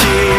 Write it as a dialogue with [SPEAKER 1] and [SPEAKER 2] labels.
[SPEAKER 1] ที่